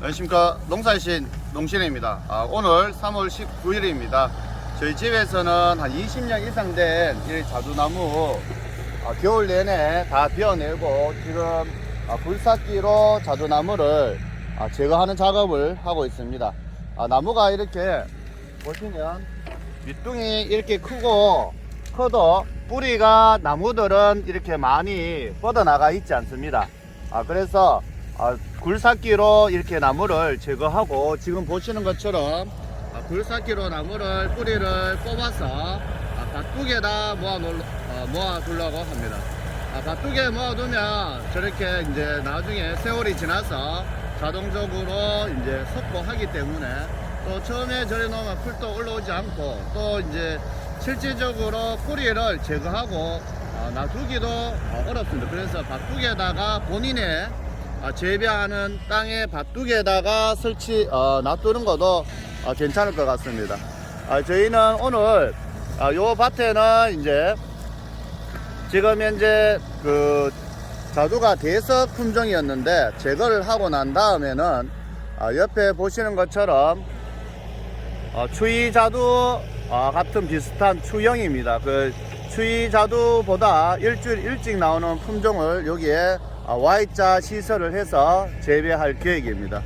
안녕하십니까. 농사이신 농신입니다. 아, 오늘 3월 19일입니다. 저희 집에서는 한 20년 이상 된 이 자두나무 아, 겨울 내내 다 베어내고 지금 아, 불삭기로 자두나무를 아, 제거하는 작업을 하고 있습니다. 아, 나무가 이렇게 보시면 밑둥이 이렇게 크고 커도 뿌리가 나무들은 이렇게 많이 뻗어나가 있지 않습니다. 아, 그래서 아, 굴삭기로 이렇게 나무를 제거하고 지금 보시는 것처럼 아, 굴삭기로 나무를 뿌리를 뽑아서 아, 밭둑에다 모아 놓 어, 모아 합니다. 아, 밭둑에 모아 두면 저렇게 이제 나중에 세월이 지나서 자동적으로 이제 석고하기 때문에 또 처음에 저래 놓으면 풀도 올라오지 않고 또 이제 실질적으로 뿌리를 제거하고 아, 놔두기도 어, 어렵습니다. 그래서 밭둑에다가 본인의 아, 재배하는 땅에 밭둑에다가 설치 어, 놔두는 것도 어, 괜찮을 것 같습니다. 아, 저희는 오늘 아, 요 밭에는 이제 지금 현재 그 자두가 대석 품종이었는데 제거를 하고 난 다음에는 아, 옆에 보시는 것처럼 어, 추위 자두 아, 같은 비슷한 추형입니다. 그 추위 자두보다 일주일 일찍 나오는 품종을 여기에 아, Y자 시설을 해서 재배할 계획입니다.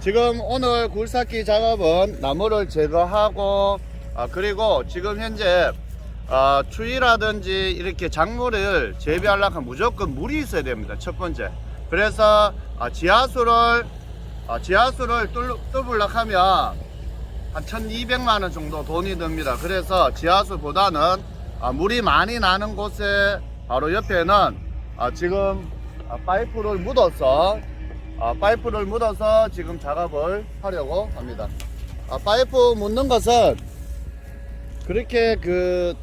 지금 오늘 굴삭기 작업은 나무를 제거하고 아, 그리고 지금 현재 아, 추위라든지 이렇게 작물을 재배하려면 하면 무조건 물이 있어야 됩니다. 첫 번째. 그래서 아, 지하수를 아, 지하수를 뚫- 뚫으려고 하면 한 1200만 원 정도 돈이 듭니다. 그래서 지하수보다는 아, 물이 많이 나는 곳에 바로 옆에는 아, 지금 아, 파이프를 묻어서 아, 파이프를 묻어서 지금 작업을 하려고 합니다. 아, 파이프 묻는 것은 그렇게 그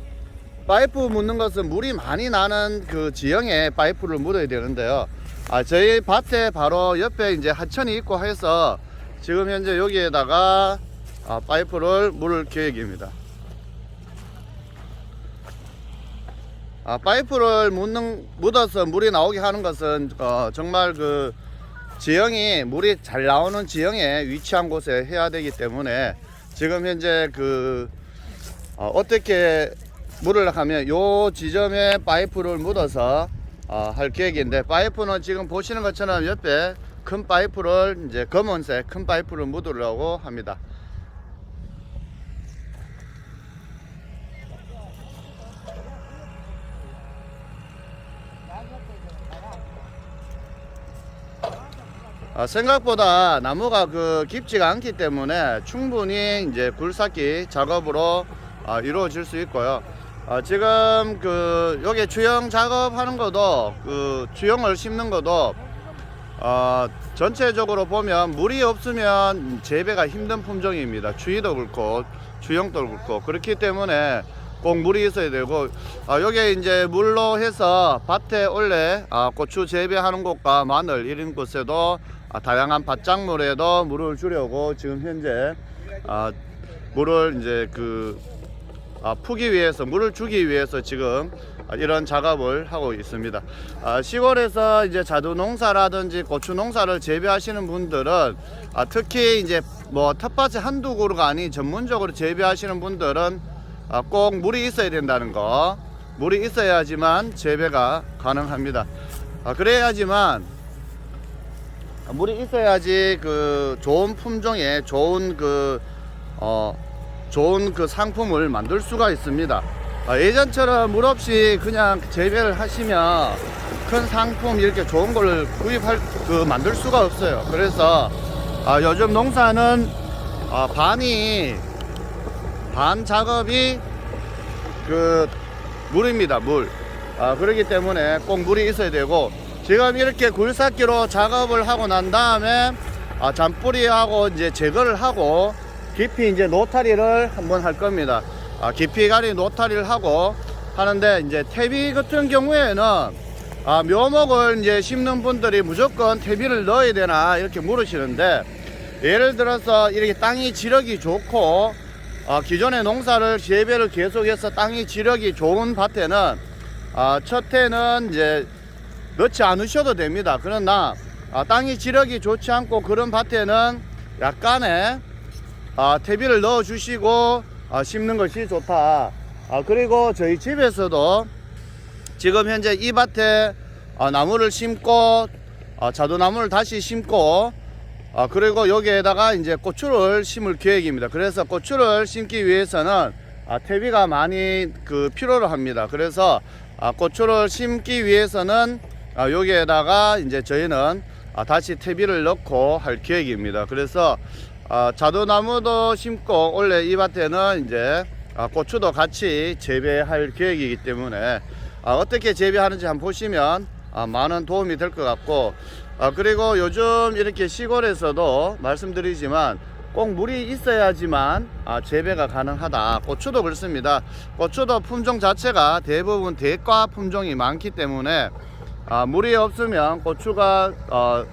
파이프 묻는 것은 물이 많이 나는 그 지형에 파이프를 묻어야 되는데요. 아, 저희 밭에 바로 옆에 이제 하천이 있고 해서 지금 현재 여기에다가 아, 파이프를 물을 계획입니다. 아, 파이프를 묻는, 묻어서 물이 나오게 하는 것은 어, 정말 그 지형이 물이 잘 나오는 지형에 위치한 곳에 해야 되기 때문에 지금 현재 그 어, 어떻게 물을 하면 요 지점에 파이프를 묻어서 어, 할 계획인데 파이프는 지금 보시는 것처럼 옆에 큰 파이프를 이제 검은색 큰 파이프를 묻으려고 합니다. 생각보다 나무가 그 깊지가 않기 때문에 충분히 이제 굴삭기 작업으로 아, 이루어질 수 있고요. 아, 지금 그 여기 주형 작업하는 것도 그 주형을 심는 것도 어, 전체적으로 보면 물이 없으면 재배가 힘든 품종입니다. 추위도 그렇고 주형도 그렇고 그렇기 때문에 꼭 물이 있어야 되고 아, 여기 이제 물로 해서 밭에 원래 아, 고추 재배하는 곳과 마늘 이런 곳에도 아, 다양한 밭작물에도 물을 주려고 지금 현재 아, 물을 이제 그 아, 푸기 위해서 물을 주기 위해서 지금 아, 이런 작업을 하고 있습니다. 아, 시골에서 이제 자두 농사라든지 고추 농사를 재배하시는 분들은 아, 특히 이제 뭐 텃밭에 한두 그루가 아닌 전문적으로 재배하시는 분들은 아, 꼭 물이 있어야 된다는 거, 물이 있어야지만 재배가 가능합니다. 아, 그래야지만 아, 물이 있어야지 그 좋은 품종의 좋은 그 어, 좋은 그 상품을 만들 수가 있습니다. 아, 예전처럼 물 없이 그냥 재배를 하시면 큰 상품 이렇게 좋은 걸 구입할 그 만들 수가 없어요. 그래서 아, 요즘 농사는 아, 반이 반 작업이 그 물입니다. 물. 아, 그렇기 때문에 꼭 물이 있어야 되고 지금 이렇게 굴삭기로 작업을 하고 난 다음에 아, 잔뿌리하고 이제 제거를 하고 깊이 이제 노타리를 한번 할 겁니다. 아, 깊이 가리 노타리를 하고 하는데 이제 퇴비 같은 경우에는 아, 묘목을 이제 심는 분들이 무조건 퇴비를 넣어야 되나 이렇게 물으시는데 예를 들어서 이렇게 땅이 지력이 좋고 아, 기존의 농사를 재배를 계속해서 땅이 지력이 좋은 밭에는 아, 첫 해는 이제 넣지 않으셔도 됩니다. 그러나 아, 땅이 지력이 좋지 않고 그런 밭에는 약간의 아, 퇴비를 넣어 주시고 아, 심는 것이 좋다. 아, 그리고 저희 집에서도 지금 현재 이 밭에 아, 나무를 심고 아, 자두나무를 다시 심고 아, 그리고 여기에다가 이제 고추를 심을 계획입니다. 그래서 고추를 심기 위해서는 아, 퇴비가 많이 그 필요를 합니다. 그래서 아, 고추를 심기 위해서는 아, 여기에다가 이제 저희는 아, 다시 퇴비를 넣고 할 계획입니다. 그래서 아, 자두나무도 심고 원래 이 밭에는 이제 아, 고추도 같이 재배할 계획이기 때문에 아, 어떻게 재배하는지 한번 보시면 아, 많은 도움이 될 것 같고 아, 그리고 요즘 이렇게 시골에서도 말씀드리지만 꼭 물이 있어야지만 아, 재배가 가능하다. 고추도 그렇습니다. 고추도 품종 자체가 대부분 대과 품종이 많기 때문에 아, 물이 없으면 고추가 어,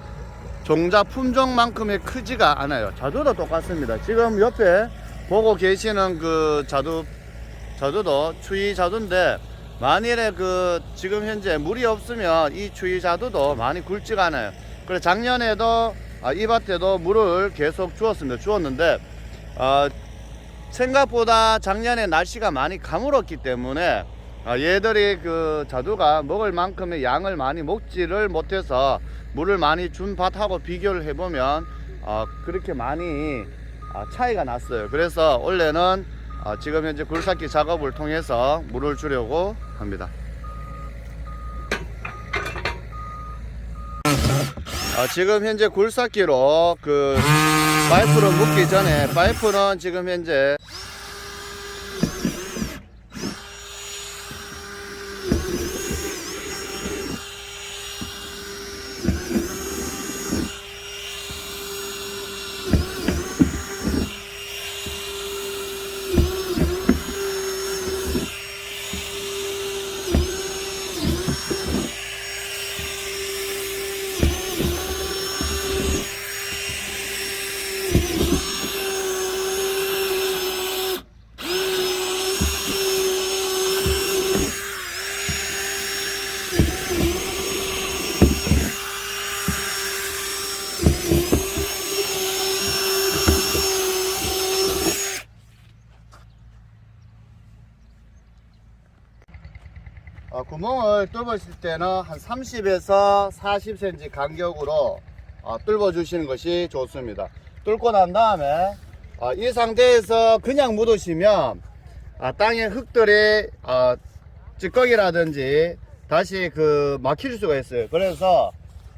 종자 품종만큼의 크지가 않아요. 자두도 똑같습니다. 지금 옆에 보고 계시는 그 자두 자두도 추위 자두인데 만일에 그 지금 현재 물이 없으면 이 추위 자두도 많이 굵지가 않아요. 그래 작년에도 아, 이 밭에도 물을 계속 주었습니다. 주었는데 아, 생각보다 작년에 날씨가 많이 가물었기 때문에 아, 얘들이 그 자두가 먹을 만큼의 양을 많이 먹지를 못해서 물을 많이 준 밭하고 비교를 해보면 아, 그렇게 많이 아, 차이가 났어요. 그래서 원래는 아, 지금 현재 굴삭기 작업을 통해서 물을 주려고 합니다. 아, 지금 현재 굴삭기로 그 파이프를 묶기 전에 파이프는 지금 현재 어, 구멍을 뚫으실 때는 한 30에서 40cm 간격으로 어, 뚫어 주시는 것이 좋습니다. 뚫고 난 다음에 어, 이 상태에서 그냥 묻으시면 아, 땅에 흙들이 어, 찌꺼기라든지 다시 그 막힐 수가 있어요. 그래서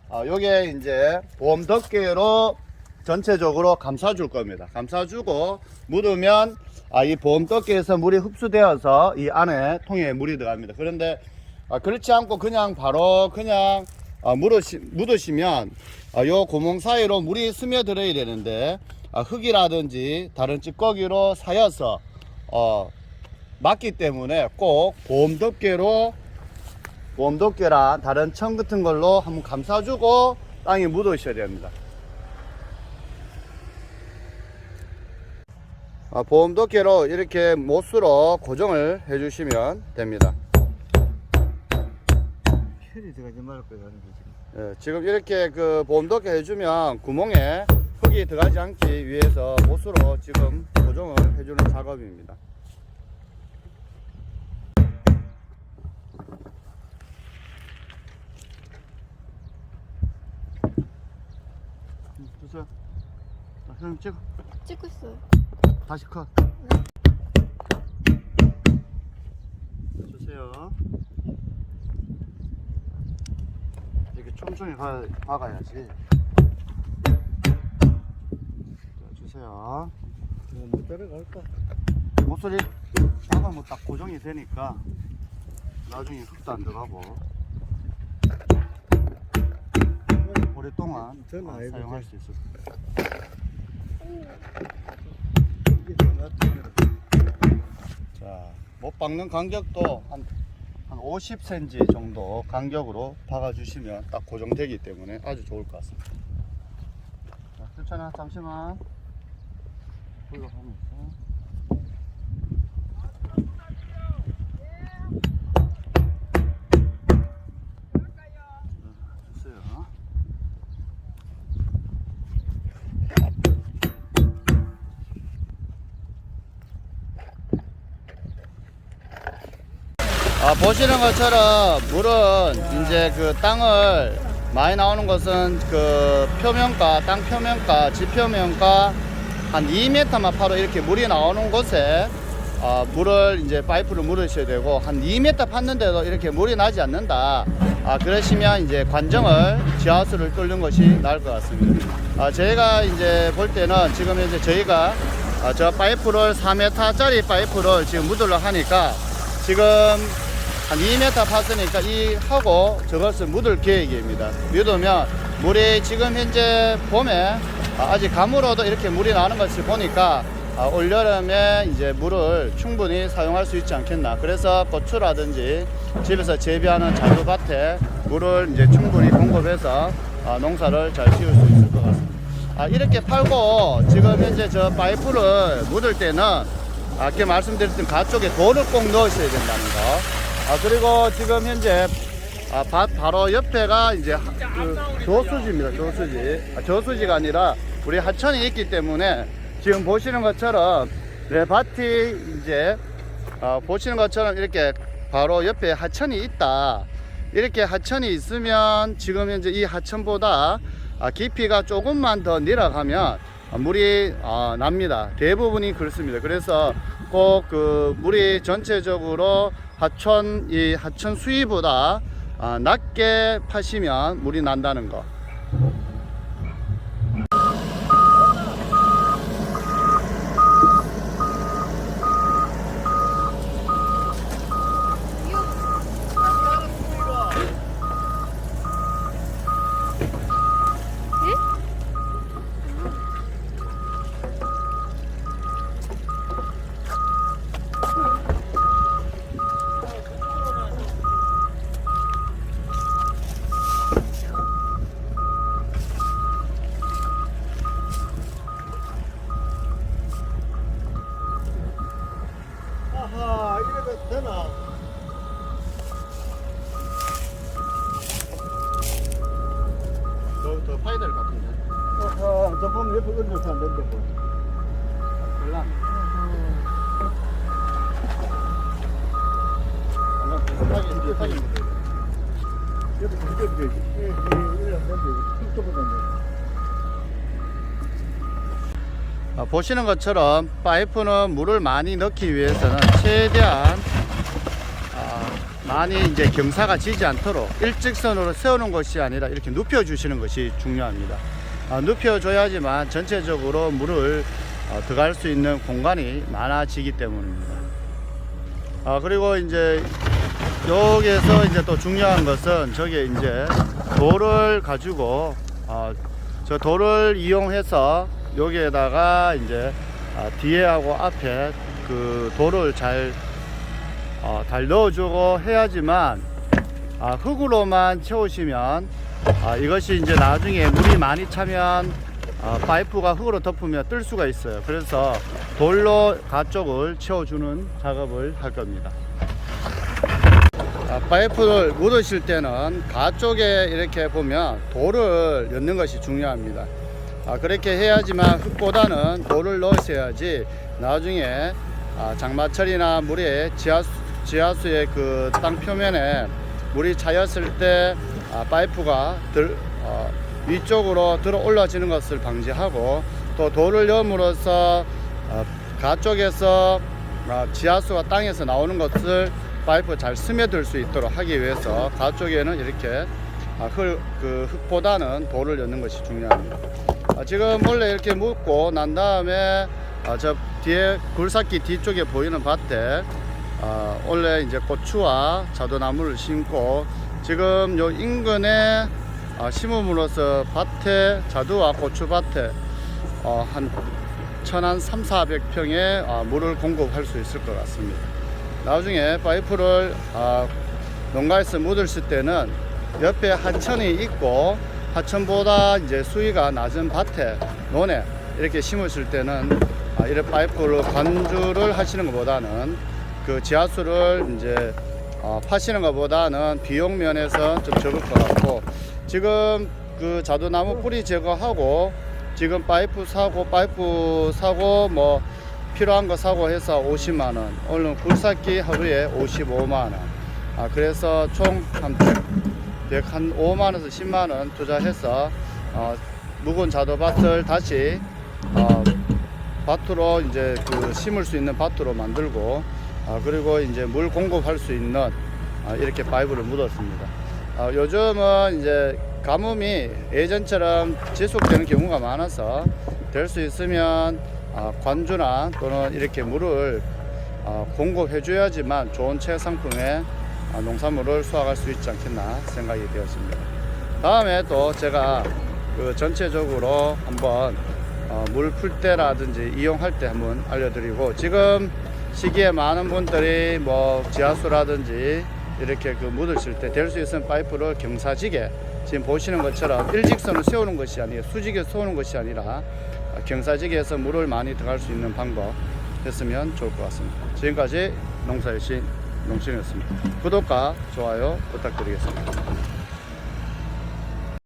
어, 요게 이제 보험 덮개로 전체적으로 감싸줄 겁니다. 감싸주고 묻으면 아, 이 보험 덮개에서 물이 흡수되어서 이 안에 통에 물이 들어갑니다. 그런데 아, 그렇지 않고 그냥 바로 그냥 아, 묻으시, 묻으시면 아, 요 구멍 사이로 물이 스며들어야 되는데 아, 흙이라든지 다른 찌꺼기로 사여서 어, 맞기 때문에 꼭 보험 덮개로 보험 덮개랑 다른 청 같은 걸로 한번 감싸주고 땅에 묻으셔야 됩니다. 보험 덮개로 이렇게 못으로 고정을 해주시면 됩니다. 혈이 들어가지 거야 하는. 예, 지금 이렇게 그 보험 덮개 해주면 구멍에 흙이 들어가지 않기 위해서 못으로 지금 고정을 해주는 작업입니다. 음, 주세요. 자, 형님 찍어. 찍고 있어요. 다시 컷. 주세요. 이렇게 촘촘히 가, 박아야지. 자, 주세요. 못 따라갈까? 목소리 박으면 딱 고정이 되니까 나중에 흙도 안 들어가고 오랫동안 전 어, 사용할 수 있을 낫다. 자, 못 박는 간격도 한, 한 50cm 정도 간격으로 박아주시면 딱 고정되기 때문에 아주 좋을 것 같습니다. 자, 수찬아, 잠시만. 올라가면서. 자, 주세요. 아, 보시는 것처럼 물은 이제 그 땅을 많이 나오는 것은 그 표면가, 땅 표면가, 지표면가 한 2m만 파로 이렇게 물이 나오는 곳에 아, 물을 이제 파이프를 물으셔야 되고 한 2m 팠는데도 이렇게 물이 나지 않는다. 아, 그러시면 이제 관정을 지하수를 뚫는 것이 나을 것 같습니다. 아, 저희가 이제 볼 때는 지금 이제 저희가 아, 저 파이프를 4m짜리 파이프를 지금 묻으려 하니까 지금 한 2m 팠으니까 이 하고 저것을 묻을 계획입니다. 묻으면 물이 지금 현재 봄에 아, 아직 가물어도 이렇게 물이 나는 것을 보니까 아, 올여름에 이제 물을 충분히 사용할 수 있지 않겠나. 그래서 고추라든지 집에서 재배하는 자두밭에 물을 이제 충분히 공급해서 아, 농사를 잘 지을 수 있을 것 같습니다. 아, 이렇게 팔고 지금 현재 저 파이프를 묻을 때는 아까 말씀드렸던 가쪽에 돌을 꼭 넣으셔야 된다는 거. 아, 그리고 지금 현재 아, 밭 바로 옆에가 이제 하- 그 저수지입니다. 저수지. 아, 저수지가 아니라 우리 하천이 있기 때문에 지금 보시는 것처럼 내 밭이 이제 어, 보시는 것처럼 이렇게 바로 옆에 하천이 있다. 이렇게 하천이 있으면 지금 현재 이 하천보다 아, 깊이가 조금만 더 내려가면 아, 물이 아, 납니다. 대부분이 그렇습니다. 그래서 꼭 그 물이 전체적으로 하천 이 하천 수위보다 아, 낮게 파시면 물이 난다는 거. 아하 이래도 되나? 더, 더 파야 될 것 같은데. 아하 저 보면 옆에 얹어서 안 된다 뭐. 별로 안 비슷하게, 비슷하게 묻어요. 되지. 툭툭보다 안 된다. 아, 보시는 것처럼 파이프는 물을 많이 넣기 위해서는 최대한 아, 많이 이제 경사가 지지 않도록 일직선으로 세우는 것이 아니라 이렇게 눕혀 주시는 것이 중요합니다. 아, 눕혀 줘야지만 전체적으로 물을 어, 들어갈 수 있는 공간이 많아지기 때문입니다. 아, 그리고 이제 여기에서 이제 또 중요한 것은 저게 이제 돌을 가지고 어, 저 돌을 이용해서 여기에다가 이제 아, 뒤에하고 앞에 그 돌을 잘, 어, 잘 넣어주고 해야지만 아, 흙으로만 채우시면 아, 이것이 이제 나중에 물이 많이 차면 아, 파이프가 흙으로 덮으면 뜰 수가 있어요. 그래서 돌로 가쪽을 채워주는 작업을 할 겁니다. 아, 파이프를 묻으실 때는 가쪽에 이렇게 보면 돌을 넣는 것이 중요합니다. 아, 그렇게 해야지만 흙보다는 돌을 넣으셔야지 나중에 아, 장마철이나 물에 지하수, 지하수의 그 땅 표면에 물이 차였을 때 아, 파이프가 들, 어, 위쪽으로 들어 올라지는 것을 방지하고 또 돌을 넣음으로써 어, 가쪽에서 아, 지하수가 땅에서 나오는 것을 파이프 잘 스며들 수 있도록 하기 위해서 가쪽에는 이렇게 아, 흙, 그 흙보다는 돌을 넣는 것이 중요합니다. 아, 지금 원래 이렇게 묻고 난 다음에 아, 저 뒤에 굴삭기 뒤쪽에 보이는 밭에 아, 원래 이제 고추와 자두나무를 심고 지금 요 인근에 아, 심음으로써 밭에 자두와 고추밭에 어, 한 천한 3, 400평에 아, 물을 공급할 수 있을 것 같습니다. 나중에 파이프를 아, 농가에서 묻으실 때는 옆에 하천이 있고 하천보다 이제 수위가 낮은 밭에 논에 이렇게 심으실 때는 아, 이런 파이프로 관주를 하시는 것보다는 그 지하수를 이제 어, 파시는 것보다는 비용 면에서 좀 적을 것 같고 지금 그 자두나무 뿌리 제거하고 지금 파이프 사고 파이프 사고 뭐 필요한 거 사고 해서 50만 원 오늘 굴삭기 하루에 55만 원 아, 그래서 총한 100, 한 5만 원에서 10만 원 투자해서 어, 묵은 자도밭을 다시 어, 밭으로 이제 그 심을 수 있는 밭으로 만들고 아, 그리고 이제 물 공급할 수 있는 아, 이렇게 파이브를 묻었습니다. 아, 요즘은 이제 가뭄이 예전처럼 지속되는 경우가 많아서 될 수 있으면 아, 관주나 또는 이렇게 물을 아, 공급해 줘야지만 좋은 최상품의 아, 농산물을 수확할 수 있지 않겠나 생각이 되었습니다. 다음에 또 제가 그 전체적으로 한번 어, 물풀 때라든지 이용할 때 한번 알려드리고 지금 시기에 많은 분들이 뭐 지하수라든지 이렇게 그 묻으실 때 될 수 있으면 파이프를 경사지게 지금 보시는 것처럼 일직선을 세우는 것이 아니라 수직에 세우는 것이 아니라 경사지게에서 물을 많이 들어갈 수 있는 방법 했으면 좋을 것 같습니다. 지금까지 농사유신 농신이었습니다. 구독과 좋아요 부탁드리겠습니다.